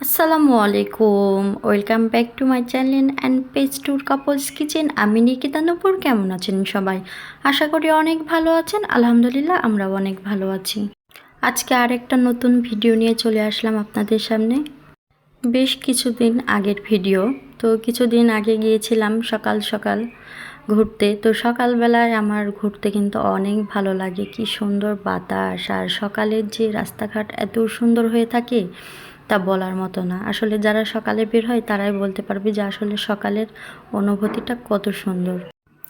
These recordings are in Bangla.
আসসালামু আলাইকুম। Welcome back to my channel and page tour couples kitchen আমি নিকিতা কেমন আছেন সবাই? আশা করি অনেক ভালো আছেন। আলহামদুলিল্লাহ, আমরাও অনেক ভালো আছি। আজকে আরেকটা নতুন ভিডিও নিয়ে চলে আসলাম আপনাদের সামনে। বেশ কিছুদিন আগের ভিডিও তো কিছুদিন আগে গিয়েছিলাম সকাল সকাল ঘুরতে। তো সকালবেলায় আমার ঘুরতে কিন্তু অনেক ভালো লাগে। কি সুন্দর বাতাস। আর সকালের যে রাস্তাঘাট এত সুন্দর হয়ে থাকে তা বলার মতো না। আসলে যারা সকালে বের হয়, তারাই বলতে পারবে যে আসলে সকালের অনুভূতিটা কত সুন্দর।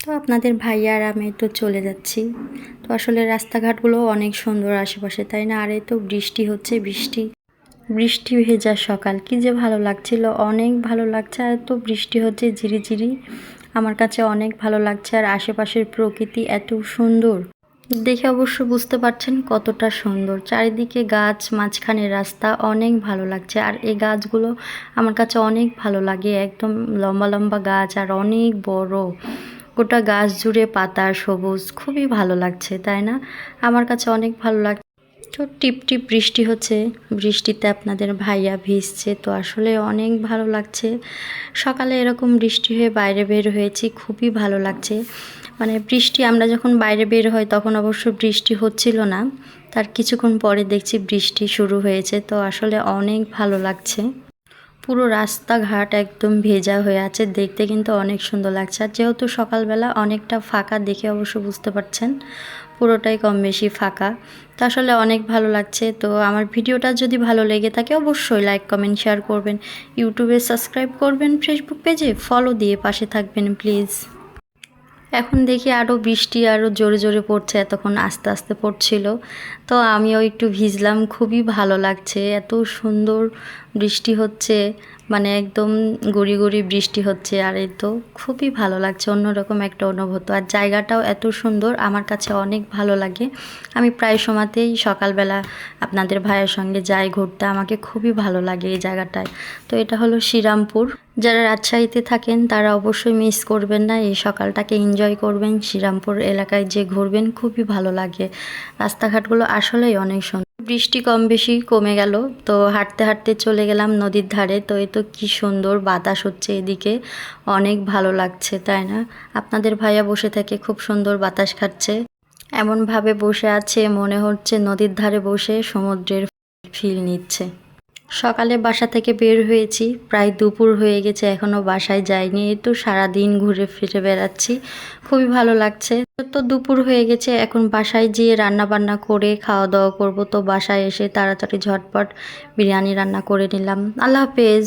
তো আপনাদের ভাইয়া আর আমি তো চলে যাচ্ছি। তো আসলে রাস্তাঘাটগুলো অনেক সুন্দর আশেপাশে, তাই না? আর তো বৃষ্টি হচ্ছে, বৃষ্টি। বৃষ্টি ভেজা সকাল। কি যে ভালো লাগছিল, অনেক ভালো লাগছে। আর তো বৃষ্টি হচ্ছে ঝিরিঝিরি। আমার কাছে অনেক ভালো লাগছে। আর আশেপাশের প্রকৃতি এত সুন্দর। দেখে অবশ্য বুঝতে পারছেন কতটা সুন্দর। চারিদিকে গাছ, মাঝখানে রাস্তা, অনেক ভালো লাগছে। আর এই গাছগুলো আমার কাছে অনেক ভালো লাগে। একদম লম্বা লম্বা গাছ আর অনেক বড়। গোটা গাছ জুড়ে পাতা সবুজ, খুবই ভালো লাগছে, তাই না? আমার কাছে অনেক ভালো লাগছে তো টিপ টিপ বৃষ্টি হচ্ছে। বৃষ্টিতে আপনাদের ভাইয়া ভিজছে। তো আসলে অনেক ভালো লাগছে। সকালে এরকম বৃষ্টি হয়ে বাইরে বের হয়েছি, খুবই ভালো লাগছে। মানে বৃষ্টি, আমরা যখন বাইরে বের হই তখন অবশ্য বৃষ্টি হচ্ছিল না। তার কিছুক্ষণ পরে দেখছি বৃষ্টি শুরু হয়েছে। তো আসলে অনেক ভালো লাগছে। পুরো রাস্তাঘাট একদম ভেজা হয়ে আছে। দেখতে কিন্তু অনেক সুন্দর লাগছে। আর যেহেতু সকালবেলা অনেকটা ফাঁকা, দেখে অবশ্য বুঝতে পারছেন পুরোটাই কম বেশি ফাঁকা। তো আসলে অনেক ভালো লাগছে। তো আমার ভিডিওটা যদি ভালো লেগে থাকে, অবশ্যই লাইক, কমেন্ট, শেয়ার করবেন। ইউটিউবে সাবস্ক্রাইব করবেন, ফেসবুক পেজে ফলো দিয়ে পাশে থাকবেন, প্লিজ। এখন দেখি আরও বৃষ্টি আরও জোরে জোরে পড়ছে, এতক্ষণ আস্তে আস্তে পড়ছিল। তো আমিও একটু ভিজলাম, খুবই ভালো লাগছে, এত সুন্দর বৃষ্টি হচ্ছে। মানে একদম গুড়ি গুড়ি বৃষ্টি হচ্ছে আর এই তো খুবই ভালো লাগছে, অন্যরকম একটা অনুভূত। আর জায়গাটাও এত সুন্দর, আমার কাছে অনেক ভালো লাগে। আমি প্রায় সময়তেই সকালবেলা আপনাদের ভাইয়ের সঙ্গে যাই ঘুরতে, আমাকে খুবই ভালো লাগে এই জায়গাটায়। তো এটা হলো শ্রীরামপুর। যারা রাজশাহীতে থাকেন, তারা অবশ্যই মিস করবেন না, এই সকালটাকে এনজয় করবেন। শ্রীরামপুর এলাকায় যে ঘুরবেন, খুবই ভালো লাগে। রাস্তাঘাটগুলো আসলেই অনেক সুন্দর বৃষ্টি কম বেশি কমে গেল, তো হাঁটতে হাঁটতে চলে গেলাম নদীর ধারে। তো এই তো কী সুন্দর বাতাস হচ্ছে এদিকে, অনেক ভালো লাগছে, তাই না? আপনাদের ভাইয়া বসে থাকে, খুব সুন্দর বাতাস খাচ্ছে। এমনভাবে বসে আছে, মনে হচ্ছে নদীর ধারে বসে সমুদ্রের ফিল নিচ্ছে। সকালে বাসা থেকে বের হয়েছি। প্রায় দুপুর হয়ে গেছে এখনও বাসায় যাইনি। তো সারাদিন ঘুরে ফিরে বেড়াচ্ছি। খুবই ভালো লাগছে। তো দুপুর হয়ে গেছে, এখন বাসায় যেয়ে রান্না বান্না করে খাওয়া দাওয়া করব। তো বাসায় এসে তাড়াতাড়ি ঝটপট বিরিয়ানি রান্না করে নিলাম। আল্লাহ হাফেজ।